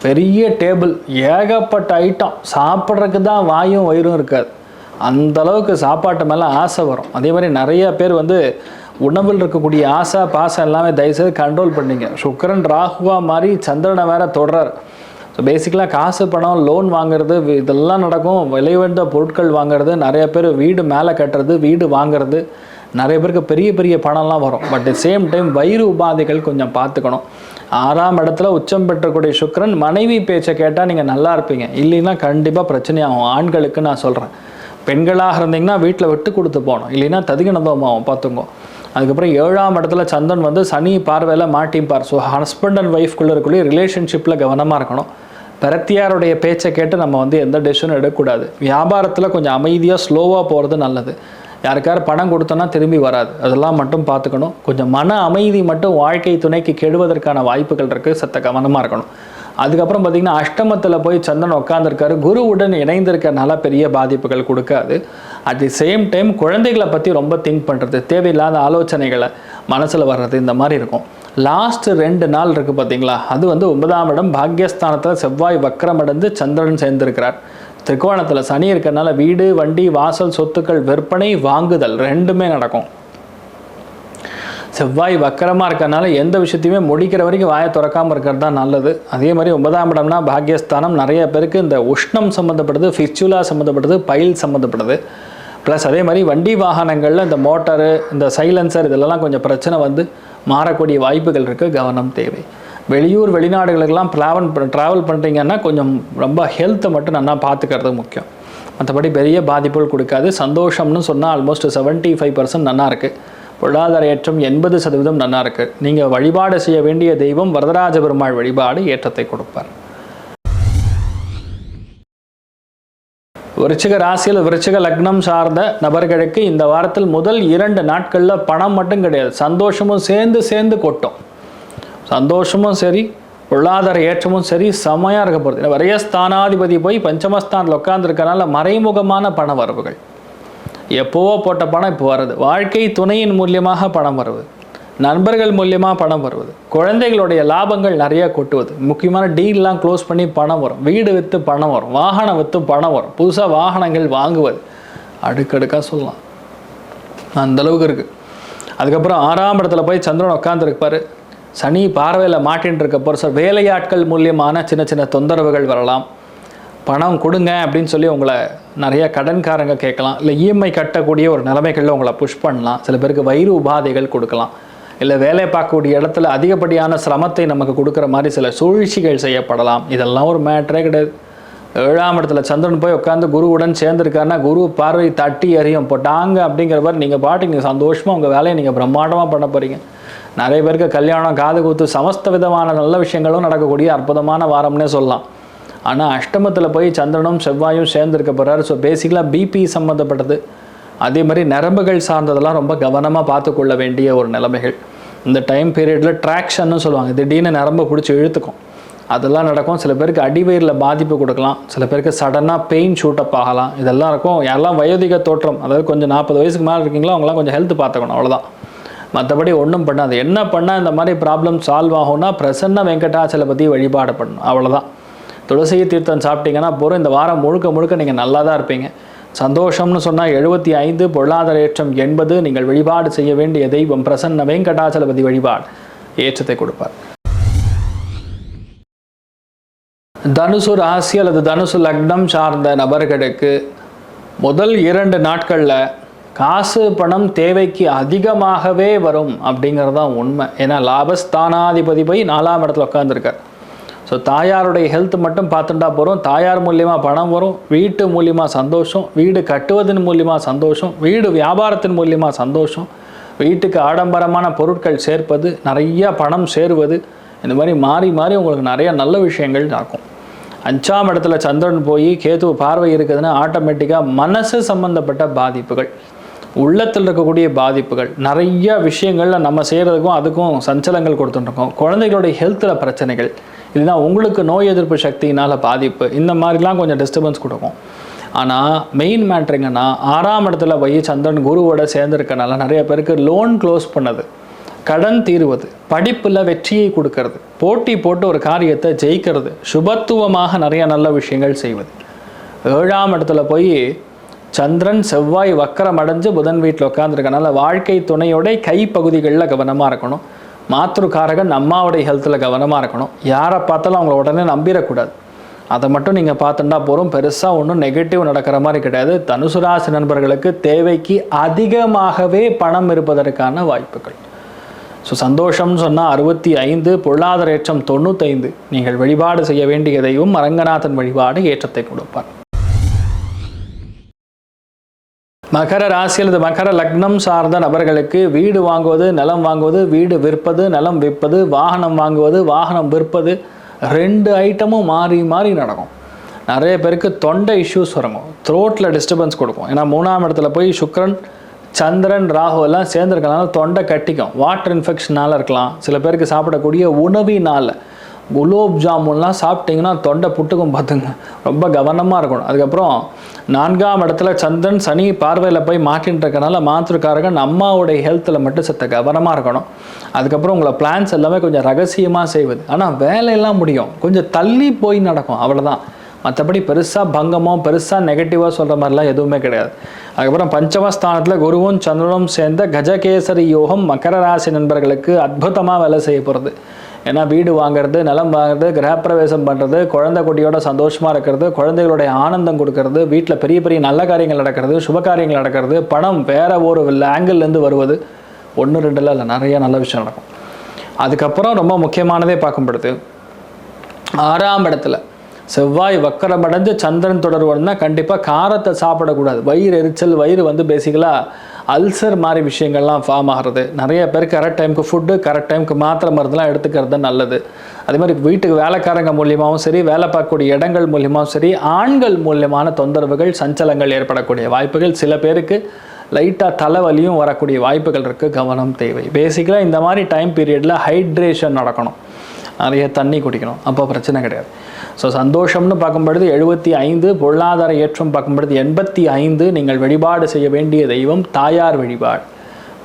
பெரிய டேபிள் ஏகப்பட்ட ஐட்டம் சாப்பிட்றதுக்கு தான் வாயும் வயிறும் இருக்காது. அந்த அளவுக்கு சாப்பாட்டு மேலே ஆசை வரும். அதே மாதிரி நிறைய பேர் வந்து உணவில் இருக்கக்கூடிய ஆசை பாசம் எல்லாமே தயவுசெய்து கண்ட்ரோல் பண்ணிங்க. சுக்கரன் ராகுவா மாதிரி சந்திரனை வேற தொடரார் ஸோ பேசிக்கலாக காசு பணம் லோன் வாங்குறது இதெல்லாம் நடக்கும். விலை உயர்ந்த பொருட்கள் வாங்குறது நிறைய பேர் வீடு மேலே கட்டுறது வீடு வாங்குறது. நிறைய பேருக்கு பெரிய பெரிய பணம்லாம் வரும். பட் சேம் டைம் வயிறு உபாதைகள் கொஞ்சம் பார்த்துக்கணும். ஆறாம் இடத்துல உச்சம் பெற்றக்கூடிய சுக்ரன் மனைவி பேச்சை கேட்டால் நீங்கள் நல்லா இருப்பீங்க. இல்லைன்னா கண்டிப்பாக பிரச்சனையாகும். ஆண்களுக்கு நான் சொல்கிறேன் பெண்களாக இருந்தீங்கன்னா வீட்டில் விட்டு கொடுத்து போகணும். இல்லைன்னா ததிகணதமாகும் பார்த்துங்கோ அதுக்கப்புறம் ஏழாம் இடத்துல சந்தன் வந்து சனி பார்வையில் மாட்டிப்பார் ஸோ ஹஸ்பண்ட் அண்ட் ஒய்ஃப்குள்ளே இருக்கக்கூடிய ரிலேஷன்ஷிப்பில் கவனமாக இருக்கணும். பிரத்தியாருடைய பேச்சை கேட்டு நம்ம வந்து எந்த டெசிஷனும் எடுக்கக்கூடாது. வியாபாரத்தில் கொஞ்சம் அமைதியாக ஸ்லோவாக போகிறது நல்லது. யாருக்காரு பணம் கொடுத்தோன்னா திரும்பி வராது. அதெல்லாம் மட்டும் பார்த்துக்கணும். கொஞ்சம் மன அமைதி மட்டும் வாழ்க்கை துணைக்கு கெடுவதற்கான வாய்ப்புகள் இருக்குது சத்த கவனமாக இருக்கணும். அதுக்கப்புறம் பார்த்தீங்கன்னா அஷ்டமத்தில் போய் சந்திரன் உட்காந்துருக்காரு குருவுடன் இணைந்திருக்கனால பெரிய பாதிப்புகள் கொடுக்காது. அட் தி சேம் டைம் குழந்தைகளை பற்றி ரொம்ப திங்க் பண்ணுறது தேவையில்லாத ஆலோசனைகளை மனசில் வர்றது இந்த மாதிரி இருக்கும். லாஸ்ட் ரெண்டு நாள் இருக்குது பார்த்தீங்களா? அது வந்து ஒன்பதாம் இடம் பாக்யஸ்தானத்தில் செவ்வாய் வக்கரமடைந்து சந்திரன் சேர்ந்திருக்கிறார். திரிகோணத்தில் சனி இருக்கிறனால வீடு வண்டி வாசல் சொத்துக்கள் விற்பனை வாங்குதல் ரெண்டுமே நடக்கும். செவ்வாய் வக்கரமாக இருக்கறனால எந்த விஷயத்தையுமே முடிக்கிற வரைக்கும் வாயை திறக்காமல் இருக்கிறது தான் நல்லது. அதே மாதிரி ஒன்பதாம் இடம்னா பாக்யஸ்தானம். நிறைய பேருக்கு இந்த உஷ்ணம் சம்மந்தப்படுது ஃபிச்சுலா சம்மந்தப்படுது பயில் சம்மந்தப்படுது ப்ளஸ் அதே மாதிரி வண்டி வாகனங்களில் இந்த மோட்டரு இந்த சைலன்சர் இதெல்லாம் கொஞ்சம் பிரச்சனை வந்து மாறக்கூடிய வாய்ப்புகள் இருக்குது கவனம் தேவை. வெளியூர் வெளிநாடுகளுக்கெல்லாம் ட்ராவல் ட்ராவல் பண்ணுறீங்கன்னா கொஞ்சம் ரொம்ப ஹெல்த்தை மட்டும் நல்லா பார்த்துக்கிறது முக்கியம். மற்றபடி பெரிய பாதிப்புகள் கொடுக்காது. சந்தோஷம்னு சொன்னால் ஆல்மோஸ்ட் செவன்ட்டி ஃபைவ் பர்சன்ட் நல்லா இருக்குது பொருளாதார ஏற்றம் எண்பது சதவீதம் நல்லாருக்கு நீங்கள் வழிபாடு செய்ய வேண்டிய தெய்வம் வரதராஜ பெருமாள் வழிபாடு ஏற்றத்தை கொடுப்பார். விருச்சிக ராசியில் விருச்சிக லக்னம் சார்ந்த நபர்களுக்கு இந்த வாரத்தில் முதல் இரண்டு நாட்களில் பணம் மட்டும் கிடையாது. சந்தோஷமும் சேர்ந்து சேர்ந்து கொட்டும். சந்தோஷமும் சரி பொருளாதார ஏற்றமும் சரி செமையாக இருக்க போகிறது ஏன்னா வரைய ஸ்தானாதிபதி போய் பஞ்சமஸ்தானில் உட்காந்துருக்கனால மறைமுகமான பண வரவுகள். எப்போவோ போட்ட பணம் இப்போ வருது வாழ்க்கை துணையின் மூலியமாக பணம் வருவது. நண்பர்கள் மூலியமாக பணம் வருவது. குழந்தைகளுடைய லாபங்கள் நிறைய கொட்டுவது. முக்கியமான டீல்லாம் க்ளோஸ் பண்ணி பணம் வரும். வீடு விற்று பணம் வரும். வாகனம் விற்று பணம் வரும். புதுசாக வாகனங்கள் வாங்குவது. அடுக்கடுக்காக சொல்லலாம். அந்த அளவுக்கு இருக்குது அதுக்கப்புறம் ஆறாம் இடத்துல போய் சந்திரன் உட்காந்துருப்பாரு சனி பார்வையில் மாட்டின்னு இருக்க போகிற சார் வேலையாட்கள் மூலியமான சின்ன சின்ன தொந்தரவுகள் வரலாம். பணம் கொடுங்க அப்படின்னு சொல்லி உங்களை நிறைய கடன்காரங்க கேட்கலாம். இல்லை இஎம்ஐ கட்டக்கூடிய ஒரு நிலைமைகளில் உங்களை புஷ் பண்ணலாம். சில பேருக்கு வயிறு உபாதைகள் கொடுக்கலாம். இல்லை வேலை பார்க்கக்கூடிய இடத்துல அதிகப்படியான சிரமத்தை நமக்கு கொடுக்குற மாதிரி சில சூழ்ச்சிகள் செய்யப்படலாம். இதெல்லாம் ஒரு மேட்ரே கிடையாது. ஏழாம் இடத்துல சந்திரன் போய் உட்காந்து குருவுடன் சேர்ந்துருக்காருன்னா குரு பார்வை தட்டி எறியும். போட்டாங்க அப்படிங்கிற மாதிரி நீங்கள் பாட்டுக்கு நீங்கள் சந்தோஷமாக உங்கள் வேலையை நீங்கள் பிரம்மாண்டமாக பண்ண போகிறீங்க நிறைய பேருக்கு கல்யாணம் காது குத்து சமஸ்த விதமான நல்ல விஷயங்களும் நடக்கக்கூடிய அற்புதமான வாரம்னே சொல்லலாம். ஆனால் அஷ்டமத்தில் போய் சந்திரனும் செவ்வாயும் சேர்ந்துருக்க போகிறார் ஸோ பேசிக்கலாக பிபி சம்மந்தப்பட்டது அதே மாதிரி நரம்புகள் சார்ந்ததெல்லாம் ரொம்ப கவனமாக பார்த்துக்கொள்ள வேண்டிய ஒரு நிலைமைகள். இந்த டைம் பீரியடில் ட்ராக்ஷன்னு சொல்லுவாங்க. திடீர்னு நரம்பு பிடிச்சி இழுத்துக்கும். அதெல்லாம் நடக்கும். சில பேருக்கு அடிவயிறில் பாதிப்பு கொடுக்கலாம். சில பேருக்கு சடனாக பெயின் ஷூட்டப் ஆகலாம். இதெல்லாம் இருக்கும். யாரெல்லாம் வயோதிக தோற்றம் அதாவது கொஞ்சம் நாற்பது வயசுக்கு மேலே இருக்கீங்களோ அவங்களாம் கொஞ்சம் ஹெல்த் பார்த்துக்கணும். அவ்வளோதான் மற்றபடி ஒன்றும் பண்ணாது. என்ன பண்ணால் இந்த மாதிரி ப்ராப்ளம் சால்வ் ஆகும்னா பிரசன்ன வெங்கடாச்சலபதி வழிபாடு பண்ணணும். அவ்வளோதான் துளசி தீர்த்தம் சாப்பிட்டீங்கன்னா போகிறோம் இந்த வாரம் முழுக்க முழுக்க நீங்கள் நல்லா தான் இருப்பீங்க. சந்தோஷம்னு சொன்னால் எழுபத்தி ஐந்து பொருளாதார ஏற்றம் எண்பது நீங்கள் வழிபாடு செய்ய வேண்டிய தெய்வம் பிரசன்ன வெங்கடாச்சலபதி வழிபாடு. ஏற்றத்தை கொடுப்பார். தனுசு ராசி அல்லது தனுசு லக்னம் சார்ந்த நபர்களுக்கு முதல் இரண்டு நாட்களில் காசு பணம் தேவைக்கு அதிகமாகவே வரும் அப்படிங்கிறது தான் உண்மை. ஏன்னா லாபஸ்தானாதிபதி போய் நாலாம் இடத்துல உட்காந்துருக்கார் ஸோ தாயாருடைய ஹெல்த் மட்டும் பார்த்துட்டா போகிறோம் தாயார் மூலியமாக பணம் வரும் வீட்டு மூலியமாக சந்தோஷம் வீடு கட்டுவதன் மூலியமாக சந்தோஷம் வீடு வியாபாரத்தின் மூலியமாக சந்தோஷம் வீட்டுக்கு ஆடம்பரமான பொருட்கள் சேர்ப்பது நிறைய பணம் சேருவது இந்த மாதிரி மாறி மாறி உங்களுக்கு நிறைய நல்ல விஷயங்கள் நடக்கும். அஞ்சாம் இடத்துல சந்திரன் போய் கேது பார்வை இருக்குதுன்னா ஆட்டோமேட்டிக்காக மனசு சம்பந்தப்பட்ட பாதிப்புகள். உள்ளத்தில் இருக்கக்கூடிய பாதிப்புகள். நிறைய விஷயங்களில் நம்ம செய்கிறதுக்கும் அதுக்கும் சஞ்சலங்கள் கொடுத்துட்டுருக்கோம். குழந்தைகளுடைய ஹெல்த்தில் பிரச்சனைகள். இல்லைன்னா உங்களுக்கு நோய் எதிர்ப்பு சக்தியினால் பாதிப்பு. இந்த மாதிரிலாம் கொஞ்சம் டிஸ்டர்பன்ஸ் கொடுக்கும். ஆனால் மெயின் மேட்ருங்கன்னா ஆறாம் இடத்துல போய் சந்திரன் குருவோட சேர்ந்துருக்கனால நிறைய பேருக்கு லோன் க்ளோஸ் பண்ணது. கடன் தீர்வது. படிப்பில் வெற்றியை கொடுக்கறது. போட்டி போட்டு ஒரு காரியத்தை ஜெயிக்கிறது. சுபத்துவமாக நிறைய நல்ல விஷயங்கள் செய்வது. ஏழாம் இடத்துல போய் சந்திரன் செவ்வாய் வக்கரம் அடைஞ்சு புதன் வீட்டில் உட்காந்துருக்கனால வாழ்க்கை துணையோட கைப்பகுதிகளில் கவனமாக இருக்கணும். மாத்திருக்காரகன் அம்மாவுடைய ஹெல்த்தில் கவனமாக இருக்கணும். யாரை பார்த்தாலும் அவங்கள உடனே நம்பிடக்கூடாது அதை மட்டும் நீங்கள் பார்த்துட்டா போகிறோம் பெருசாக ஒன்றும் நெகட்டிவ் நடக்கிற மாதிரி கிடையாது. தனுசு ராசி நண்பர்களுக்கு தேவைக்கு அதிகமாகவே பணம் இருப்பதற்கான வாய்ப்புகள். ஸோ சந்தோஷம்னு சொன்னால் அறுபத்தி ஐந்து பொருளாதார ஏற்றம் தொண்ணூத்தைந்து. நீங்கள் வழிபாடு செய்ய வேண்டிய தெய்வம் அரங்கநாதன் வழிபாடு ஏற்றத்தை கொடுப்பார். மகர ராசி அல்லது மகர லக்னம் சார்ந்த நபர்களுக்கு வீடு வாங்குவது நிலம் வாங்குவது வீடு விற்பது நிலம் விற்பது வாகனம் வாங்குவது வாகனம் விற்பது ரெண்டு ஐட்டமும் மாறி மாறி நடக்கும். நிறைய பேருக்கு தொண்டை இஷ்யூஸ் வரணும் த்ரோட்டில் டிஸ்டர்பன்ஸ் கொடுக்கும். ஏன்னா மூணாம் இடத்துல போய் சுக்ரன் சந்திரன் ராகு எல்லாம் சேர்ந்துருக்கனால தொண்டை கட்டிக்கும். வாட்டர் இன்ஃபெக்ஷனால் இருக்கலாம். சில பேருக்கு சாப்பிடக்கூடிய உணவினால். குலோப் ஜாமுன்லாம் சாப்பிட்டீங்கன்னா தொண்டை புட்டுக்கும் பார்த்துங்க. ரொம்ப கவனமாக இருக்கணும். அதுக்கப்புறம் நான்காம் இடத்துல சந்திரன் சனி பார்வையில் போய் மாட்டின்னு இருக்கனால மாத்திருக்காரகன் அம்மாவுடைய ஹெல்த்தில் மட்டும் சத்த கவனமாக இருக்கணும். அதுக்கப்புறம் உங்களை பிளான்ஸ் எல்லாமே கொஞ்சம் ரகசியமாக செய்வது. ஆனால் வேலையெல்லாம் முடியும். கொஞ்சம் தள்ளி போய் நடக்கும். அவ்வளோதான் மற்றபடி பெருசாக பங்கமோ பெருசாக நெகட்டிவாக சொல்கிற மாதிரிலாம் எதுவுமே கிடையாது. அதுக்கப்புறம் பஞ்சமஸ்தானத்தில் குருவும் சந்திரனும் சேர்ந்த கஜகேசரி யோகம் மகர ராசி நண்பர்களுக்கு அற்புதமாக வேலை செய்ய போகிறது ஏன்னா வீடு வாங்குறது நிலம் வாங்குறது கிரகப்பிரவேசம் பண்ணுறது குழந்தை குட்டியோட சந்தோஷமாக இருக்கிறது குழந்தைகளுடைய ஆனந்தம் கொடுக்கறது வீட்டில் பெரிய பெரிய நல்ல காரியங்கள் நடக்கிறது சுப காரியங்கள் நடக்கிறது பணம் வேற ஒரு ஆங்கிள்லேருந்து வருவது. ஒன்று ரெண்டுல இல்லை நிறைய நல்ல விஷயம் நடக்கும். அதுக்கப்புறம் ரொம்ப முக்கியமானதே பார்க்கும்படுது ஆறாம் இடத்துல செவ்வாய் வக்கரமடைஞ்சு சந்திரன் தொடர்வோம்னா கண்டிப்பாக காரத்தை சாப்பிடக்கூடாது. வயிறு எரிச்சல் வயிறு வந்து பேசிக்கலாக அல்சர் மாதிரி விஷயங்கள்லாம் ஃபார்ம் ஆகிறது. நிறைய பேர் கரெக்ட் டைமுக்கு ஃபுட்டு கரெக்ட் டைமுக்கு மாத்திரை மருந்துலாம் எடுத்துக்கிறது நல்லது. அதே மாதிரி வீட்டுக்கு வேலைக்காரங்க மூலியமாகவும் சரி வேலை பார்க்கக்கூடிய இடங்கள் மூலியமாகவும் சரி ஆண்கள் மூலியமான தொந்தரவுகள் சஞ்சலங்கள் ஏற்படக்கூடிய வாய்ப்புகள் சில பேருக்கு லைட்டாக தலைவலியும் வரக்கூடிய வாய்ப்புகள் இருக்குது கவனம் தேவை. பேசிக்கலாக இந்த மாதிரி டைம் பீரியடில் ஹைட்ரேஷன் நடக்கணும். நிறைய தண்ணி குடிக்கணும். அப்போ பிரச்சனை கிடையாது. ஸோ சந்தோஷம்னு பார்க்கும்பொழுது எழுபத்தி ஐந்து பொருளாதார ஏற்றம் பார்க்கும்பொழுது எண்பத்தி ஐந்து நீங்கள் வழிபாடு செய்ய வேண்டிய தெய்வம் தாயார் வழிபாடு.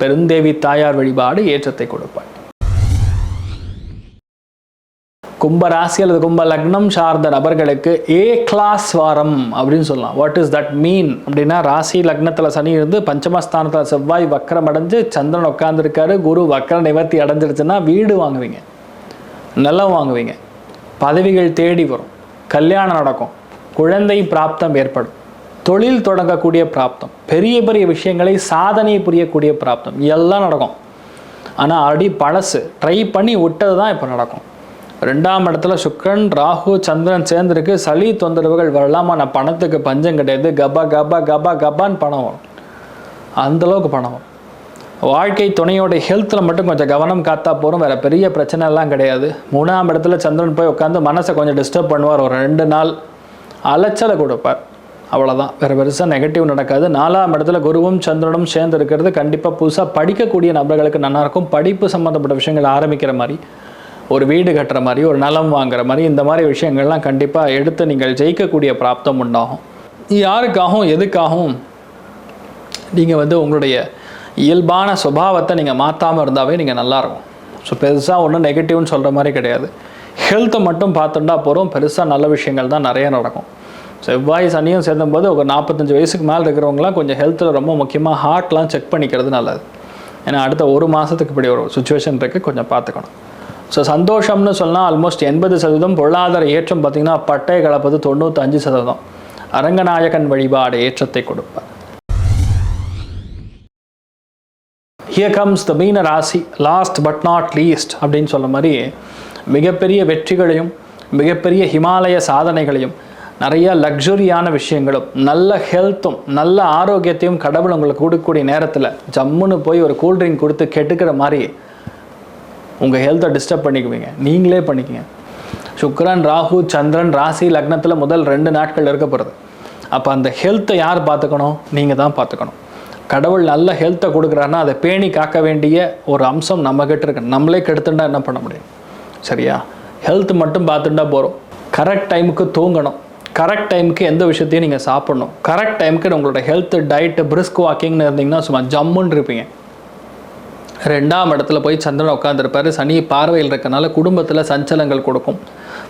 பெருந்தேவி தாயார் வழிபாடு ஏற்றத்தை கொடுப்பார் கும்ப ராசி அல்லது கும்ப லக்னம் சார்ந்த நபர்களுக்கு ஏ கிளாஸ் வாரம் அப்படின்னு சொல்லலாம். வாட் இஸ் தட் மீன் அப்படின்னா ராசி லக்னத்தில் சனி இருந்து பஞ்சமஸ்தானத்தில் செவ்வாய் வக்கரம் அடைஞ்சு சந்திரன் உட்காந்துருக்காரு குரு வக்கர நிவர்த்தி அடைஞ்சிருச்சுன்னா வீடு வாங்குவீங்க. நிலம் வாங்குவீங்க. பதவிகள் தேடி வரும். கல்யாணம் நடக்கும். குழந்தை பிராப்தம் ஏற்படும். தொழில் தொடங்கக்கூடிய பிராப்தம். பெரிய பெரிய விஷயங்களை சாதனை புரியக்கூடிய பிராப்தம். எல்லாம் நடக்கும். ஆனால் அடி பழசு. ட்ரை பண்ணி விட்டது தான் இப்போ நடக்கும். ரெண்டாம் இடத்துல சுக்கரன் ராகு சந்திரன் சேர்ந்துருக்கு. சளி தொந்தரவுகள் வரலாம்? ஆனால் பணத்துக்கு பஞ்சம் கிடையாது. கபா கபா கபா கபான்னு பணம் வரும். அந்தளவுக்கு பணம் வரும். வாழ்க்கை துணையோட ஹெல்த்தில் மட்டும் கொஞ்சம் கவனம் காத்தா போகிறோம் வேறு பெரிய பிரச்சனைலாம் கிடையாது. மூணாம் இடத்துல சந்திரன் போய் உட்காந்து மனசை கொஞ்சம் டிஸ்டர்ப் பண்ணுவார். ஒரு ரெண்டு நாள் அலைச்சலை கொடுப்பார். அவ்வளோதான் வேறு பெருசாக நெகட்டிவ் நடக்காது. நாலாம் இடத்துல குருவும் சந்திரனும் சேர்ந்து இருக்கிறது கண்டிப்பாக புதுசாக படிக்கக்கூடிய நபர்களுக்கு நல்லாயிருக்கும் படிப்பு சம்மந்தப்பட்ட விஷயங்கள் ஆரம்பிக்கிற மாதிரி ஒரு வீடு கட்டுற மாதிரி ஒரு நலம் வாங்குற மாதிரி இந்த மாதிரி விஷயங்கள்லாம் கண்டிப்பாக எடுத்து நீங்கள் ஜெயிக்கக்கூடிய பிராப்தம் உண்டாகும். யாருக்காகவும் எதுக்காகவும் நீங்கள் வந்து உங்களுடைய இயல்பான சுபாவத்தை நீங்கள் மாற்றாமல் இருந்தாவே நீங்கள் நல்லாயிருக்கும் ஸோ பெருசாக ஒன்றும் நெகட்டிவ்னு சொல்கிற மாதிரி கிடையாது. ஹெல்த்தை மட்டும் பார்த்துட்டா போகிறோம் பெருசாக நல்ல விஷயங்கள் தான் நிறைய நடக்கும். செவ்வாய் சனியும் சேர்ந்தும்போது ஒரு நாற்பத்தஞ்சு வயசுக்கு மேலே இருக்கிறவங்களாம் கொஞ்சம் ஹெல்த்தில் ரொம்ப முக்கியமாக ஹார்ட்லாம் செக் பண்ணிக்கிறது நல்லது. ஏன்னா அடுத்த ஒரு மாதத்துக்கு இப்படி ஒரு சுச்சுவேஷன் இருக்குது கொஞ்சம் பார்த்துக்கணும். ஸோ சந்தோஷம்னு சொன்னால் ஆல்மோஸ்ட் எண்பது சதவீதம் பொருளாதார ஏற்றம் பார்த்திங்கன்னா பட்டை கலப்பது தொண்ணூற்றஞ்சு சதவீதம். அரங்கநாயகன் வழிபாடு ஏற்றத்தை கொடுப்பார் ஹியர் கம்ஸ் த மீன ராசி லாஸ்ட் பட் நாட் லீஸ்ட் அப்படின்னு சொல்ல மாதிரி மிகப்பெரிய வெற்றிகளையும் மிகப்பெரிய ஹிமாலய சாதனைகளையும் நிறைய லக்ஸுரியான விஷயங்களும் நல்ல ஹெல்த்தும் நல்ல ஆரோக்கியத்தையும் கடவுள் உங்களுக்கு கொடுக்கக்கூடிய நேரத்தில் ஜம்முன்னு போய் ஒரு கூல்ட்ரிங்க் கொடுத்து கெட்டுக்கிற மாதிரி உங்கள் ஹெல்த்தை டிஸ்டர்ப் பண்ணிக்குவீங்க. நீங்களே பண்ணிக்கங்க. சுக்ரன் ராகு சந்திரன் ராசி லக்னத்தில் முதல் ரெண்டு நாட்கள் இருக்க போகிறது அப்போ அந்த ஹெல்த்தை யார் பார்த்துக்கணும்? நீங்கள் தான் பார்த்துக்கணும். கடவுள் நல்ல ஹெல்த்தை கொடுக்குறாருன்னா அதை பேணி காக்க வேண்டிய ஒரு அம்சம் நம்மக்கிட்ட இருக்கு. நம்மளே கெடுத்துட்டா என்ன பண்ண முடியும்? சரியா? ஹெல்த் மட்டும் பார்த்துட்டா போகிறோம் கரெக்ட் டைமுக்கு தூங்கணும். கரெக்ட் டைமுக்கு எந்த விஷயத்தையும் நீங்கள் சாப்பிடணும். கரெக்ட் டைமுக்கு உங்களோட ஹெல்த் டயட்டு பிரிஸ்க் வாக்கிங்னு இருந்தீங்கன்னா சும்மா ஜம்முன்னு இருப்பீங்க. ரெண்டாம் இடத்துல போய் சந்திரன் உட்காந்துருப்பார் சனி பார்வையில் இருக்கனால குடும்பத்தில் சஞ்சலங்கள் கொடுக்கும்.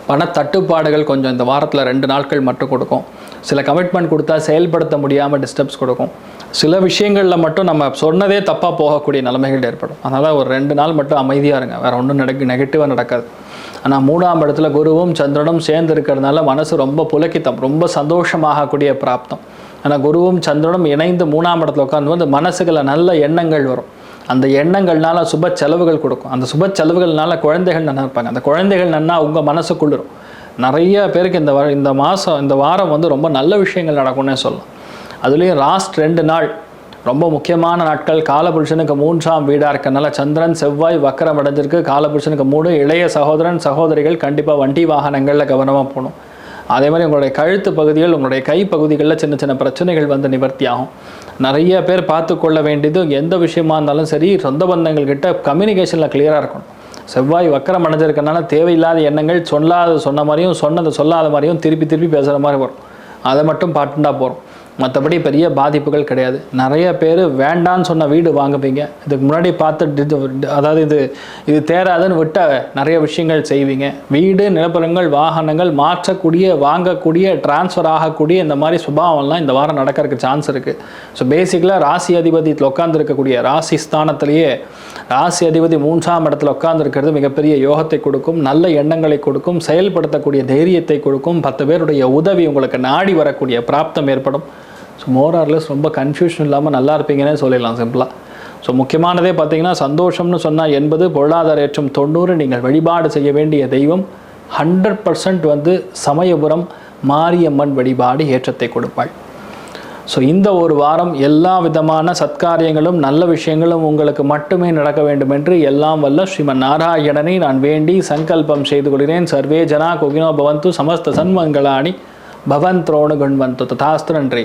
பண தட்டுப்பாடுகள் கொஞ்சம் இந்த வாரத்தில் ரெண்டு நாட்கள் மட்டும் கொடுக்கும். சில கமிட்மெண்ட் கொடுத்தா செயல்படுத்த முடியாமல் டிஸ்டர்ப்ஸ் கொடுக்கும். சில விஷயங்களில் மட்டும் நம்ம சொன்னதே தப்பாக போகக்கூடிய நிலைமைகள் ஏற்படும். அதனால் ஒரு ரெண்டு நாள் மட்டும் அமைதியாக இருங்க. வேறு ஒன்றும் நடக்கு நெகட்டிவாக நடக்காது. ஆனால் மூணாம் இடத்துல குருவும் சந்திரனும் சேர்ந்து இருக்கிறதுனால மனசு ரொம்ப புலக்கித்தம் ரொம்ப சந்தோஷமாகக்கூடிய பிராப்தம். ஆனால் குருவும் சந்திரனும் இணைந்து மூணாம் இடத்துல உட்காந்து வந்து மனசுகளில் நல்ல எண்ணங்கள் வரும். அந்த எண்ணங்கள்னால சுப செலவுகள் கொடுக்கும். அந்த சுப செலவுகள்னால குழந்தைகள் நல்லா இருப்பாங்க. அந்த குழந்தைகள் நன்னா உங்கள் மனசுக்குள்ளிரும். நிறைய பேருக்கு இந்த இந்த மாதம் இந்த வாரம் வந்து ரொம்ப நல்ல விஷயங்கள் நடக்கும்னே சொல்லலாம். அதுலேயும் லாஸ்ட் ரெண்டு நாள் ரொம்ப முக்கியமான நாட்கள் காலபுருஷனுக்கு மூன்றாம் வீடாக இருக்கனால சந்திரன் செவ்வாய் வக்கரம் அடைஞ்சிருக்கு. காலபுருஷனுக்கு மூணு இளைய சகோதரன் சகோதரிகள் கண்டிப்பாக வண்டி வாகனங்களில் கவனமாக போகணும். அதே மாதிரி உங்களுடைய கழுத்து பகுதிகள் உங்களுடைய கை பகுதிகளில் சின்ன சின்ன பிரச்சனைகள் வந்து நிவர்த்தி ஆகும். நிறைய பேர் பார்த்து கொள்ள வேண்டியது எந்த விஷயமா இருந்தாலும் சரி சொந்த பந்தங்கள்கிட்ட கம்யூனிகேஷனில் கிளியராக இருக்கணும். செவ்வாய் வக்கரம் அடைஞ்சிருக்கனால தேவையில்லாத எண்ணங்கள் சொல்லாத சொன்ன மாதிரியும் சொன்னதை சொல்லாத மாதிரியும் திருப்பி திருப்பி பேசுகிற மாதிரி வரும். அதை மட்டும் பாட்டுண்டா போகிறோம் மற்றபடி பெரிய பாதிப்புகள் கிடையாது. நிறைய பேர் வேண்டான்னு சொன்ன வீடு வாங்குவீங்க. இதுக்கு முன்னாடி பார்த்து அதாவது இது இது தேராதுன்னு விட்ட நிறைய விஷயங்கள் செய்வீங்க. வீடு நிலப்பரங்கள் வாகனங்கள் மாற்றக்கூடிய வாங்கக்கூடிய டிரான்ஸ்ஃபர் ஆகக்கூடிய இந்த மாதிரி சுபாவம்லாம் இந்த வாரம் நடக்கிறதுக்கு சான்ஸ் இருக்குது ஸோ பேசிக்கலாக ராசி அதிபதி உட்காந்துருக்கக்கூடிய ராசி ஸ்தானத்திலேயே ராசி அதிபதி மூன்றாம் இடத்துல உட்காந்துருக்கிறது மிகப்பெரிய யோகத்தை கொடுக்கும் நல்ல எண்ணங்களை கொடுக்கும் செயல்படுத்தக்கூடிய தைரியத்தை கொடுக்கும் பத்து பேருடைய உதவி உங்களுக்கு நாடி வரக்கூடிய பிராப்தம் ஏற்படும். ஸோ மோரார்லெஸ் ரொம்ப கன்ஃபியூஷன் இல்லாமல் நல்லா இருப்பீங்கன்னே சொல்லிடலாம் சிம்பிளாக ஸோ முக்கியமானதே பார்த்தீங்கன்னா சந்தோஷம்னு சொன்னால் எண்பது பொருளாதார ஏற்றம் தொண்ணூறு நீங்கள் வழிபாடு செய்ய வேண்டிய தெய்வம் ஹண்ட்ரட் பர்சன்ட் வந்து சமயபுரம் மாரியம்மன் வழிபாடு ஏற்றத்தை கொடுப்பாள். ஸோ இந்த ஒரு வாரம் எல்லா விதமான சத்காரியங்களும் நல்ல விஷயங்களும் உங்களுக்கு மட்டுமே நடக்க வேண்டும் என்று எல்லாம் வல்ல ஸ்ரீமன் நாராயணனை நான் வேண்டி சங்கல்பம் செய்து கொள்கிறேன். சர்வே ஜனா குகினோ பவந்து சமஸ்த சன்மங்களாணி பவந்த்ரோணு குண்வந்து. ததாஸ்து நன்றி.